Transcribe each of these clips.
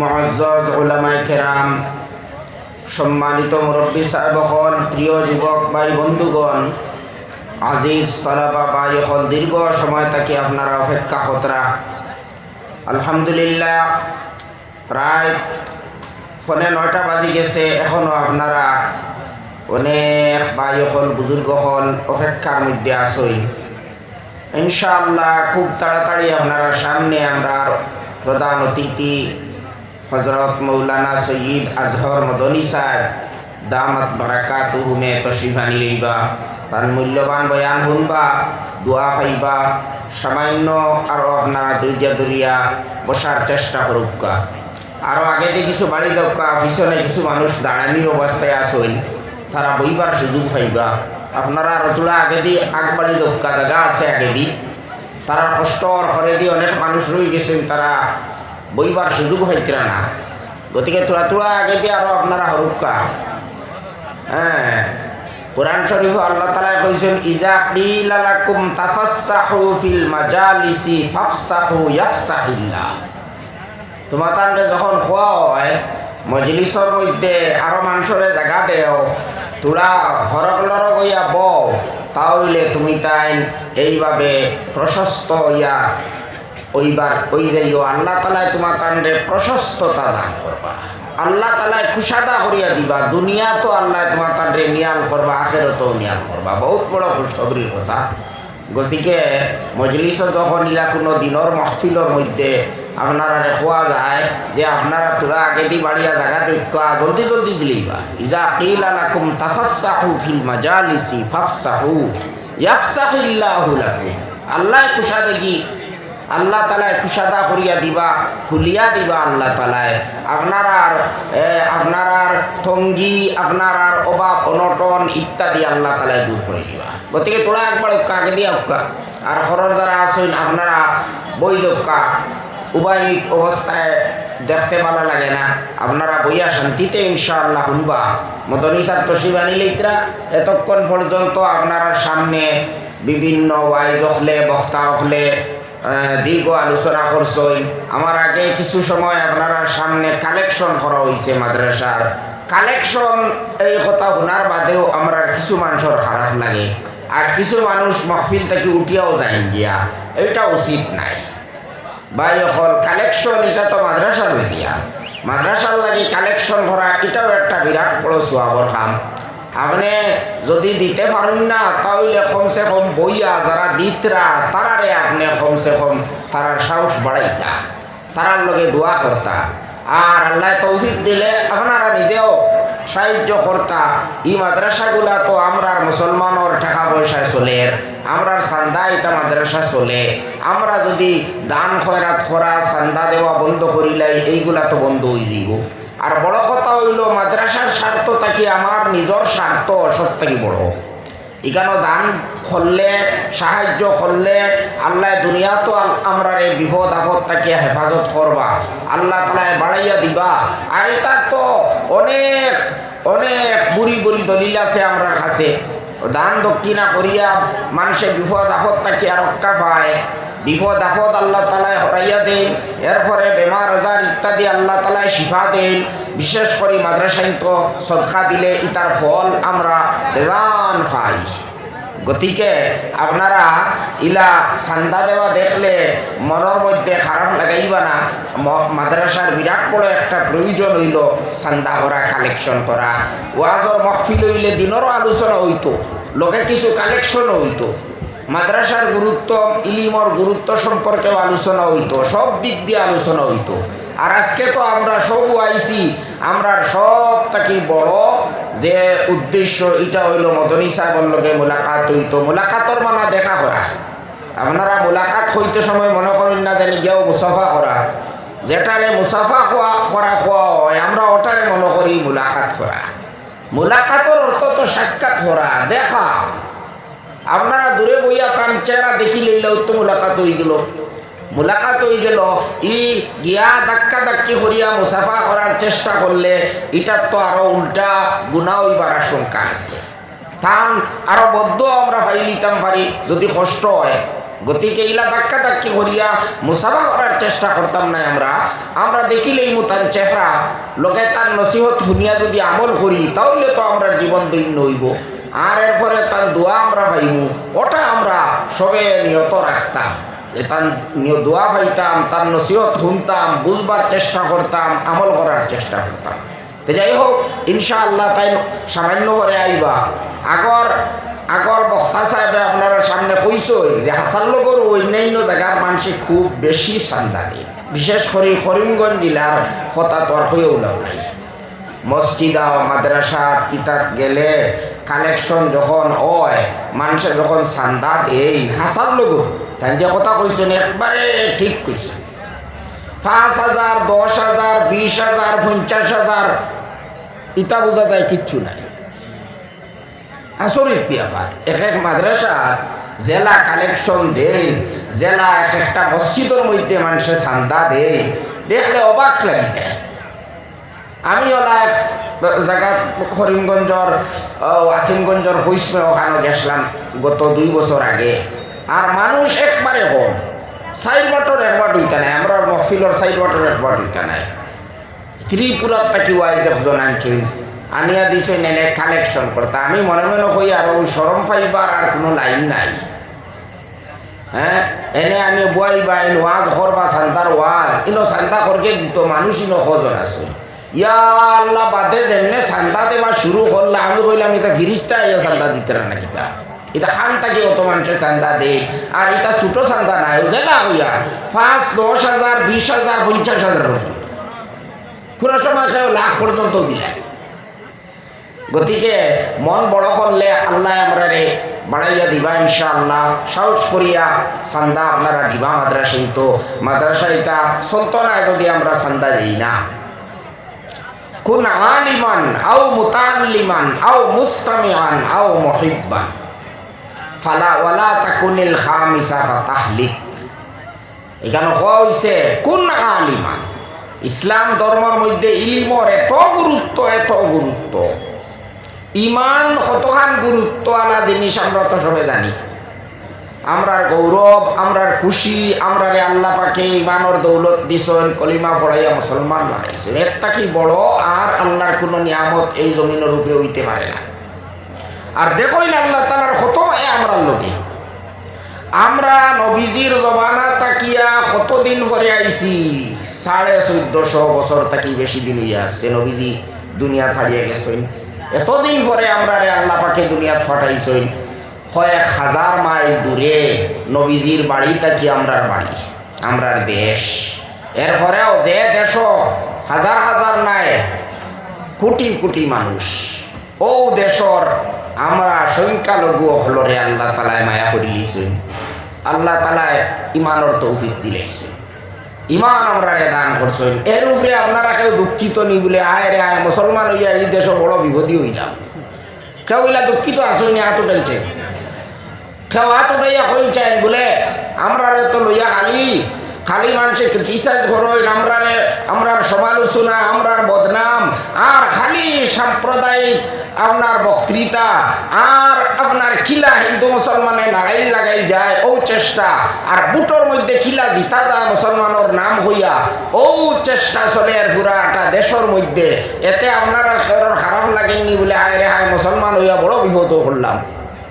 মহজ্জজ ওলামায় কেরাম, সম্মানিত মুরব্বী সাহেবগণ, প্রিয় যুবক ভাই বন্ধুগণ, আজিজ তলাবা ভাই হল দীর্ঘ সময় থাকি আপনারা অপেক্ষা কতরা। আলহামদুলিল্লাহ, প্রায় ফোনে নয়টা বাজি গেছে এখনও আপনারা অনেক ভাই হল, বুজুর্গ হল অপেক্ষার মধ্যে আসই ইনশাআল্লাহ, খুব তাড়াতাড়ি আপনারা সামনে আমরা প্রধান অতিথি হজরত মৌলানা সৈয়দ আজহর মদনী সাহেব দামত বারাকাত হুমে তশিফানি লইবা তার মূল্যবান বয়ান শুনবা, দোয়া পাইবা, সামান্য আরও আপনারা দৈর্য দরিয়া বসার চেষ্টা করুকা আরও আগেতে কিছু বাড়ি দক্কা, পিছনে কিছু মানুষ দাঁড়ানির অবস্থায় আসইন তারা বইবার সুযোগ পাইবা। আপনারা রতুলা আগে দি আগবাড়ি দক্কা জায়গা আছে আগে দি তারা কষ্টর ঘরে দিয়ে অনেক মানুষ রয়ে গেছেন, তারা বইবার সুযোগ হইতরা না? গতিকে তোরা তোরা আগে দিয়ে আরও আপনারা হরুকা হ্যাঁ কোরআন শরীফ আল্লাহ তালা কইছেন ইজা কিলালাকুম তাফাসসাহু ফিল মাজালিসি ফাফসাহু ইয়াফসাহিল্লাহ। তোমার তান্ডে যখন খোয়া হয় মজলিসর মধ্যে আরও মানুষরে জায়গা দেও তোরা হরক লরক হইয়া বও, তাহলে তুমি তাই এইভাবে প্রশস্ত হইয়া ওইবার ওই যাইও আল্লাহ তালায় তোমার তান্ডে প্রশস্ততা দান করবা। আল্লাহ তালায় কুসাদা করিয়া দিবা। দুনিয়া তো আল্লাহ তোমার তান্ডে নিয়াল করবা আখেরতো নিয়াল করবা। বহুত বড় খুশখবরির কথা। গতিকে মজলিস যখন ইলা কোনো দিনের মহফিলের মধ্যে আপনারা খোয়া যায়, যে আপনারা তোরা আগে দি বাড়িয়া জায়গা দেখা জলদি জলদি দিলেইবা ইজা কিলা লাকুম তাফাসসাহু ফিল মাজালিসি ফাফসাহু ইয়াফসাহিল্লাহু লাকুম। আল্লাহ কুশা দেখি আল্লাহ তালায় কুশাদা করিয়া দিবা, খুলিয়া দিবা আল্লাহ তালায়। আপনারার আপনারার থঙ্গি আপনার আর অভাব, অনটন ইত্যাদি আল্লাহ তালায় দূর করে দিবা। গতিকে তোরা একবার আগে দিয়া উক্কা আর হরর দ্বারা আসুন, আপনারা বই দক্কা উভয় অবস্থায় দেখতে ভালো লাগে না। আপনারা বইয়া শান্তিতে ইনশাআল্লাহ শুনবা মদনী তসিবানি লিখরা এতক্ষণ পর্যন্ত আপনার সামনে বিভিন্ন ওয়াইজ হলে বক্তা হলে দীর্ঘ আলোচনা করছই। আমার আগে কিছু সময় আপনারা সামনে কালেকশন করা হয়েছে মাদ্রাসার। কালেকশন এই কথা শোনার বাদেও আমরা কিছু মানুষের খারাপ লাগে। আর কিছু মানুষ মহফিল থেকে উঠিয়াও যায় গিয়া এটা উচিত নাই। ভাই হল কালেকশন এটা তো মাদ্রাসার লাগিয়া। মাদ্রাসার লাগি কালেকশন করা, এটাও একটা বিরাট বড় সোয়াবর কাম। আপনি যদি দিতে পারেন না, তাহলে কমসে কম বইয়া যারা দিতরা, তারারে আপনি কমসে কম তারার সাহস বাড়াইতা, তারার লগে দোয়া করতা। আর আল্লাহ তৌফিক দিলে আপনারা নিজেও সাহায্য কর্তা। এই মাদ্রাসাগুলা তো আমরার মুসলমানের টাকা পয়সায় চলে, আমরার সান্দা এটা মাদ্রাসা চলে। আমরা যদি দান খয়রাত করা, সান্দা দেওয়া বন্ধ করিলাই এইগুলা তো বন্ধ হয়ে দিব আর বড় কথা হইল, মাদ্রাসার স্বার্থ থাকি আমার? নিজের স্বার্থ সব থাকি বড়। এখানে দান করলে, সাহায্য করলে, আল্লাহ দুনিয়া তো আমরা রে বিপদ আপদ তাকে হেফাজত করবা, আল্লাহ তালায় বাড়াইয়া দিবা। আর এটার তো অনেক অনেক বুড়ি বুড়ি দলিল আছে আমরার কাছে। দান দক্ষিণা করিয়া মানুষের বিপদ আপদ তাকে রক্ষা পায়। বিপদ আপদ আল্লাহ তালায় হরাইয়া দেন। এরপরে বেমার আজার ইত্যাদি আল্লাহ তালায় শিফা দেন। বিশেষ করে মাদ্রাসায় তো সদকা দিলে ইতার ফল আমরা বেজান পাই। গতিকে আপনারা ইলা সান্দা দেওয়া দেখলে মনের মধ্যে খারাপ লাগাইবা না। মাদ্রাসার বিরাট বড় একটা প্রয়োজন হইল সান্দা করা কালেকশন করা। ওয়াজর মহফিল হইলে দিনেরও আলোচনা হইতো, লোকে কিছু কালেকশন হইতো। মাদ্রাসার গুরুত্ব, ইলিমর গুরুত্ব সম্পর্কেও আলোচনা হইতো, সব দিক দিয়ে আলোচনা হইতো। আর আজকে তো আমরা সব আইছি আমরা সব থাকি বড়, যে উদ্দেশ্য এটা হইল মদনী সাহেবের লগে মোলাকাত হইতো। মোলাকাতর মানা দেখা করা। আপনারা মোলাকাত হইতে সময় মনে করেন না জানি গিয়েও মুসাফা করা। যেটারে মুসাফা খোয়া করা খোয়া হয়, আমরা ওটারে মনে করি মোলাকাত করা। মোলাকাতর অর্থ তো সাক্ষাৎ করা, দেখা। আপনারা দূরে বইয়া তার চেহারা দেখি লইলে তো মোলাকাত হয়ে গেল। মোলাকাত হয়ে গেল, ই গিয়া ধাক্কা ধাক্কি করিয়া মুসাফা করার চেষ্টা করলে এটার তো আরও উল্টা গুণা হইবার আশঙ্কা আছে। তান আরও বদ্ধ আমরা পাই নিতাম পারি, যদি কষ্ট হয়। গতিকে ইলা ধাক্কা ধাক্কি করিয়া মুসাফা করার চেষ্টা করতাম না আমরা। আমরা দেখিলেই মুতান চেহারা। লোকে তার নসিহত শুনিয়া যদি আমল করি, তাহলে তো আমরা জীবন দৈন্য হইব। আর এরপরে তার দোয়া আমরা পাইমু। ওটা আমরা সবে নিয়ত রাখতাম। তার দোয়া পাইতাম, তার নসিহত শুনতাম, বুঝবার চেষ্টা করতাম, আমল করার চেষ্টা করতাম। তো যাই হোক, ইনশাআল্লাহ তাই সামান্য করে আইবা। আগর আগর বক্তা সাহেবে আপনার সামনে কইসই যে হাসানগর অন্যান্য জায়গার মানুষে খুব বেশি চান্দা দেয় বিশেষ করে করিমগঞ্জ জেলার কথা তোর হয়েও নাই মসজিদা, মাদ্রাসা ইতাক গেলে কালেকশন যখন হয়, মানুষে যখন চান্দা দেই হাসার লোক তাই যে কথা কইছেন একবারে ঠিক কইছেন পাঁচ হাজার দশ হাজার বিশ হাজার পঞ্চাশ হাজার ইটা বোঝা যায়, কিচ্ছু নাই। আচরিত ব্যাপার এক এক মাদ্রাসা জেলা কালেকশন দেয় জেলা এক একটা মসজিদের মধ্যে মানুষের চান্দা দেয় দেখলে অবাক লাগে যায় আমি ওলা এক জায়গা করিমগঞ্জর ওয়াসিমগঞ্জর হইসমে ওখানে গেছিলাম গত দুই বছর আগে। আর মানুষ একবারে কম। সাইড বাটর একবার দুইটা নাই। আমরা মহফিলর সাইড বাটর একবার দুইটা নাই। ত্রিপুরার থাকি ওয়াই যখন আনছই। আনিয়া দিছই নেনে কালেকশন করতে। আমি মনে মনে কই আর ওই সরম পাইবার আর কোনো লাইন নাই। হ্যাঁ? এনে আনি বুয়াই বা এন ওয়াজ করবা সান্তার ওয়াজ ইনো সান্তা করকে দিত মানুষ ইনো কজন আছে। ইয়া আল্লাহ বাদে যেমনে সান্তা শুরু করলে, আমি এটা ফিরিস্তা ইয়া সান্তা দিতে না এটা খান অত মানুষের দে? আর এটা নাই হইয়া। পাঁচ, দশ হাজার, বিশ হাজার, পঞ্চাশ হাজার কোনো সময় লাখ পর্যন্ত দিলে। গতিকে মন বড় করলে আল্লাহ আমরা রে বাড়াইয়া দিবা ইনশাআল্লাহ। সাহস করিয়া সান্দা আপনারা দিবা মাদ্রাসাই তো মাদ্রাসা এটা চলতো যদি আমরা সান্দা দিই না। কোন আলিমান আও মুতাল্লিমান আও মুস্তামিআন আও মুহিব্বান ফালা ওয়ালা তাকুনিল খামিসা ফাতাহলিক এখানে হইছে? কোন আলিমান? ইসলাম ধর্মের মধ্যে ইলিমর এত গুরুত্ব এত গুরুত্ব। ইমান কতখান গুরুত্ব আলা জিনিস আমরা তো সবে জানি। আমরার গৌরব আমরার খুশি আমরার আল্লাহ পাকে ইমানর দৌলত দিছেন, কলিমা পড়াইয়া মুসলমান বানাইছেন। একটা কি বড়, আর আল্লাহর কোনো নিয়ামত এই জমিনের উপরে হইতে পারে না। আর দেখোই না আল্লাহ তালার কত মায়া আমরার লোকে আমরা নবীজির জমানা তাকিয়া কতদিন পরে আইছি? সাড়ে চোদ্দশো বছর তাকি বেশি দিন হইয়া আসছে। নবীজি দুনিয়া ছাড়িয়ে গেছেন। এতদিন পরে আমরা রে আল্লাহ পাকে দুনিয়াত ফাটাইছেন। কয়েক হাজার মাইল দূরে নবীজির বাড়ি থাকি আমরার বাড়ি, আমরার দেশ এরপরেও যে দেশ হাজার হাজার নাই, কোটি কোটি মানুষ, ও দেশর আমরা সংখ্যালঘু হলরে আল্লাহ তালায় মায়া করি লিছেন আল্লাহ তালায় ইমানর তৌফিক দিলেছেন ইমান আমরা দান করছেন। এর উপরে আপনারা কেউ দুঃখিত নি বলে, আয় রে, আয়, মুসলমান হইয়া এই দেশ বড় বিপদী হইলাম। কেউ হইলা দুঃখিত আসুন নি হাত হাত উঠাইয়া কইছেন বলে আমরা তো লইয়া খালি। খালি মানুষে ক্রিটিসাইজ করই আমরারে, আমরার সমালোচনা, আমরার বদনাম, আর খালি সাম্প্রদায়িক আপনার বক্তৃতা, আর আপনার খিলা হিন্দু মুসলমানে লড়াই লাগাই যায় ও চেষ্টা। আর বুটোর মধ্যে খিলা জিতা যায় মুসলমানের নাম হইয়া ও চেষ্টা চলে আর পুরা একটা দেশের মধ্যে। এতে আপনার খারাপ লাগেনি বলে আয় রে হায় মুসলমান হইয়া বড় বিপদ করলাম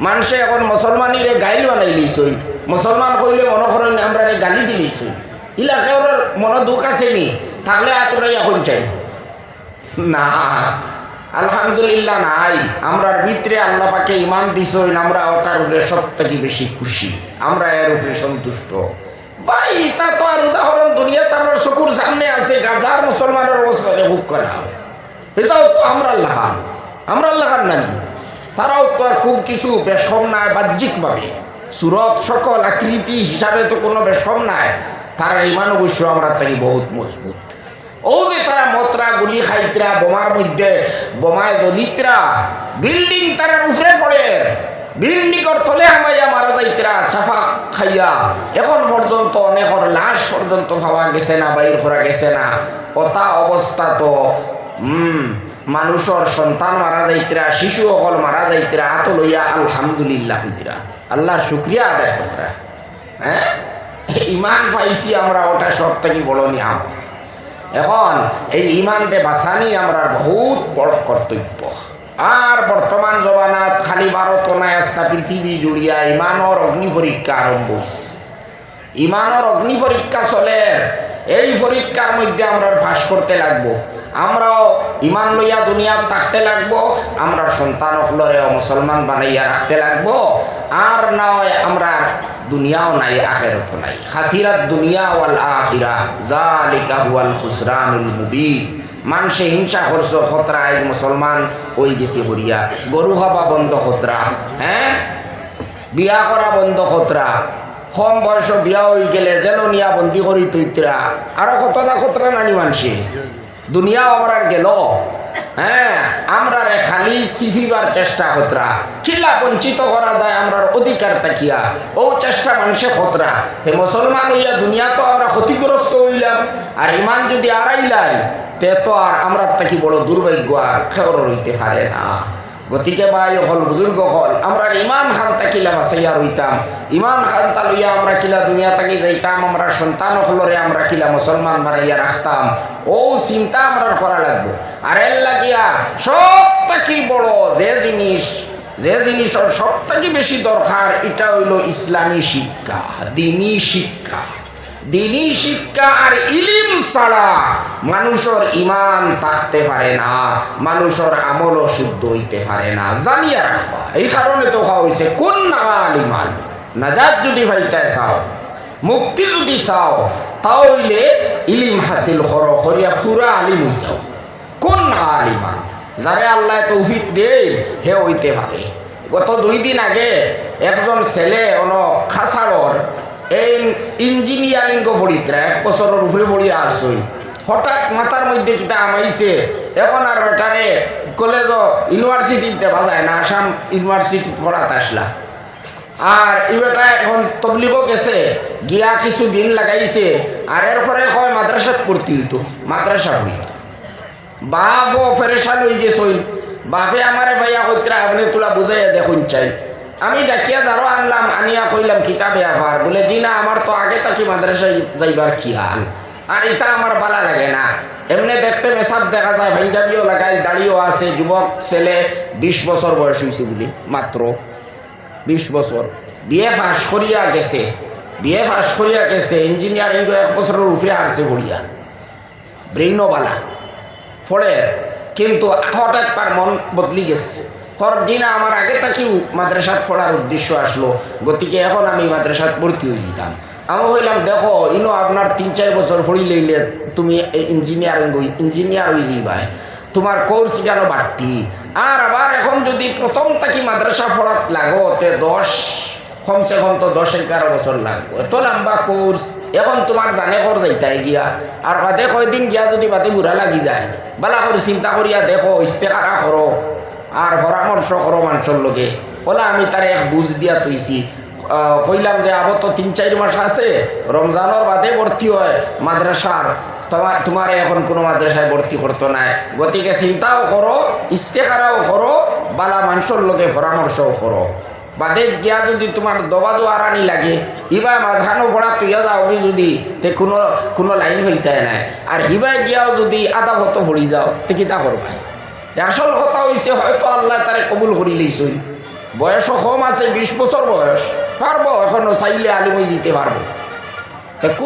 মানুষে এখন মুসলমানিরে গাইল বানাই লিছই মুসলমান কইলে মনে করেন আমরা গালি দিলিছই ইলা কেউর মনে দুঃখ আছে নি? থাকলে এতটাই এখন চাই। না, আলহামদুলিল্লাহ নাই। আমরার ভিতরে আল্লাহ পাকে ইমান দিছই আমরা ওটার উপরে সব থেকে বেশি খুশি। আমরা এর উপরে সন্তুষ্ট। ভাই তা তো আর উদাহরণ দুনিয়াতে আমার চকুর সামনে আছে গাজার মুসলমানের অবস্থা হুক করা এটাও তো আমরা লাগান। আমরা লাগান নানি। তারাও তো আর খুব কিছু বেশম নাই বাহ্যিকভাবে। সুরত সকল আকৃতি হিসাবে তো কোনো বেশম নাই। তারা ইমান অবশ্য আমরা তাই বহুত মজবুত। ও যে তারা মতরা, গুলি, খাইতরা, বোমার মধ্যে বোমায় জলিতরা বিল্ডিং তারা উপরে পড়ে। বিল্ডিংর তলে হামাইয়া মারা যাইতরা, সাফা খাইয়া। এখন পর্যন্ত অনেকর লাশ পর্যন্ত খাওয়া গেছে না বাইর করা গেছে না। কথা অবস্থা তো হুম মানুষের সন্তান মারা যাইতরা শিশু অকল মারা যাইতরা আত লইয়া আলহামদুলিল্লাহ হইতরা আল্লাহর শুক্রিয়া আদায় করা হ্যাঁ ইমান পাইছি আমরা ওটা সব থেকে বড় নিয়াম। এখন এই ইমানটে বাঁচানি আমরা বহুত বড় কর্তব্য। আর বর্তমান জমানাত খালি ভারত নাই আস্থা পৃথিবী জুড়িয়া ইমানর অগ্নি পরীক্ষা আরম্ভ হয়েছে ইমানর অগ্নি পরীক্ষা চলে। এই পরীক্ষার মধ্যে আমরা ফাঁস করতে লাগবো। আমরাও ইমান লইয়া দুনিয়া থাকতে লাগবো, আমরা সন্তান হলরে মুসলমান বানাইয়া রাখতে লাগবো। আর নয়, আমরা দুনিয়াও নাই আখেরত নাই। খাসিরাত দুনিয়া ওয়াল আখিরা জালিকা হুয়াল খুসরানুল মুবিন। মানুষে হিংসা করছ, খতরা মুসলমান ওই গেছে হরিয়া গরু খাবা বন্ধ খতরা হ্যাঁ? বিয়া করা বন্ধ খতরা। কম বয়স বিয়া হয়ে গেলে যেন নিয়া বন্দি করি তৈতরা আরও কতটা খতরা নানি মানসে। দুনিয়া আমরা গেল। হ্যাঁ আমরা খালি সিফিবার চেষ্টা খতরা কিলা বঞ্চিত করা যায় আমরার অধিকার তাকিয়া। ও চেষ্টা মানুষে খতরা তে মুসলমান হইয়া দুনিয়া তো আমরা ক্ষতিগ্রস্ত হইলাম। আর ইমান যদি আড়াইলাই তে তো আর আমরা তাকি বড় দুর্ভাগ্য আর খেবর হইতে পারে না। গতিকে ভাই, হল বুজুর্গ, হল। আমরা ইমান খান তাকিলা বাসাইয়া রইতাম। ইমান খান তা লইয়া আমরা কিলা দুনিয়া তাকি যাইতাম, আমরা সন্তান হলরে আমরা কিলা মুসলমান বানাইয়া রাখতাম। ও চিন্তা আমরা করা লাগবো। আর এর লাগিয়া সব তাকি বড় যে জিনিস, যে জিনিসের সব থেকে বেশি দরকার, এটা হইল ইসলামী শিক্ষা, দিনী শিক্ষা। দিনী শিক্ষা আর ইলিম ছাড়া মানুষের ইমান থাকতে পারে না, মানুষের আমলও শুদ্ধ হইতে পারে না। জানিয়া রাখবা, এই কারণে তো হওয়া হয়েছে কোন আলিমান নাজাদ যদি ভাইতে চাও, মুক্তি যদি চাও, তাহলে ইলিম হাসিল কর, করিয়া পুরা আলিম হয়ে যাও। কোন আলিমান যারে আল্লাহ তৌফিক দেই হে হইতে পারে। গত দুই দিন আগে একজন ছেলে, অন খাসাড়র এই ইঞ্জিনিয়ারিং পড়িত্রা এক বছরের উপরে পড়িয়া আসছই হঠাৎ মাথার মধ্যে কিতা আমাইছে, এখন আর বেটারে কলেজ ইউনিভার্সিটিতে বাজায় না, আসাম ইউনিভার্সিটি পড়াতে আসলা। আর এই বেটা এখন তবলিগও গেছে, গিয়া কিছু দিন লাগাইছে, আর এরপরে কয় মাদ্রাসাত পড়তে হইতো, মাদ্রাসা হইতো বাপও ফেরেশান হয়ে গেছই বাপে আমারে ভাইয়া কইত্রা আপনি তোলা বুঝাইয়া দেখুন চাই। আমি ডাকিয়া দাঁড়ো আনলাম, আনিয়া কইলাম, কিতাবে আবার? বলে, জি না, আমার তো আগে তাকি মাদ্রাসায় যাইবার কি হাল? আর এটা আমার বালা লাগে না। এমনি দেখতে মেসাব দেখা যায়, পাঞ্জাবিও লাগাই দাড়িও আছে, যুবক, ছেলে, বিশ বছর বয়স হয়েছে বলি, মাত্র বিশ বছর। বিয়ে পাস করিয়া গেছে। বিয়ে পাস করিয়া গেছে ইঞ্জিনিয়ারিং এক বছরের উপরে আসছে পড়িয়া ব্রেইনওয়ালা ফলে কিন্তু হঠাৎ তার মন বদলি গেছে। হর দিনা আমার আগে তাকেও মাদ্রাসাত পড়ার উদ্দেশ্য আসলো। গতিকে এখন আমি মাদ্রাসাত ভর্তি হয়ে যেতাম আমি বললাম দেখো, ইনো আপনার তিন, চার বছর পড়ি লইলে তুমি ইঞ্জিনিয়ারিং ইঞ্জিনিয়ার হয়ে যাইবা। তোমার কোর্স কেন বাড়তি? আর আবার এখন যদি প্রথম তাকে মাদ্রাসা পড়াত লাগো তে দশ, কমসে কম তো দশ, এগারো বছর লাগবো। এত লম্বা কোর্স এখন তোমার জানে কর যাইতাই গিয়া। আর বাদে কয়দিন গিয়া যদি বাদে বুড়া লাগি যায়। বালা করে চিন্তা করিয়া দেখো ইস্তেকারা করো। আর পরামর্শ করো মানুষের লোকে বলে, আমি তারে এক বুঝ দিয়া তুইছি কইলাম যে আবার তো তিন, চার মাস আছে, রমজানের বাদে ভর্তি হয় মাদ্রাসার। তোমার তোমার এখন কোনো মাদ্রাসায় ভর্তি করতো না গতিকে চিন্তাও করো ইস্তেকারাও করো, বালা মানুষের লোকে পরামর্শও করো। বাদে গিয়া যদি তোমার দবাজো আরানি লাগে ইবাই মাঝখানো পড়া তুইয়া যাও কি যদি, তে কোনো কোনো লাইন হইতে নাই। আর হিবাই গিয়াও যদি আধা হতো ভরি যাও, তে কিতা করবা আসল কথা হয়েছে হয়তো আল্লাহ তারে কবুল করি লইছই বয়সও কম আছে, বিশ বছর বয়স। পারব, এখনও চাইলে আলিমই দিতে পারব।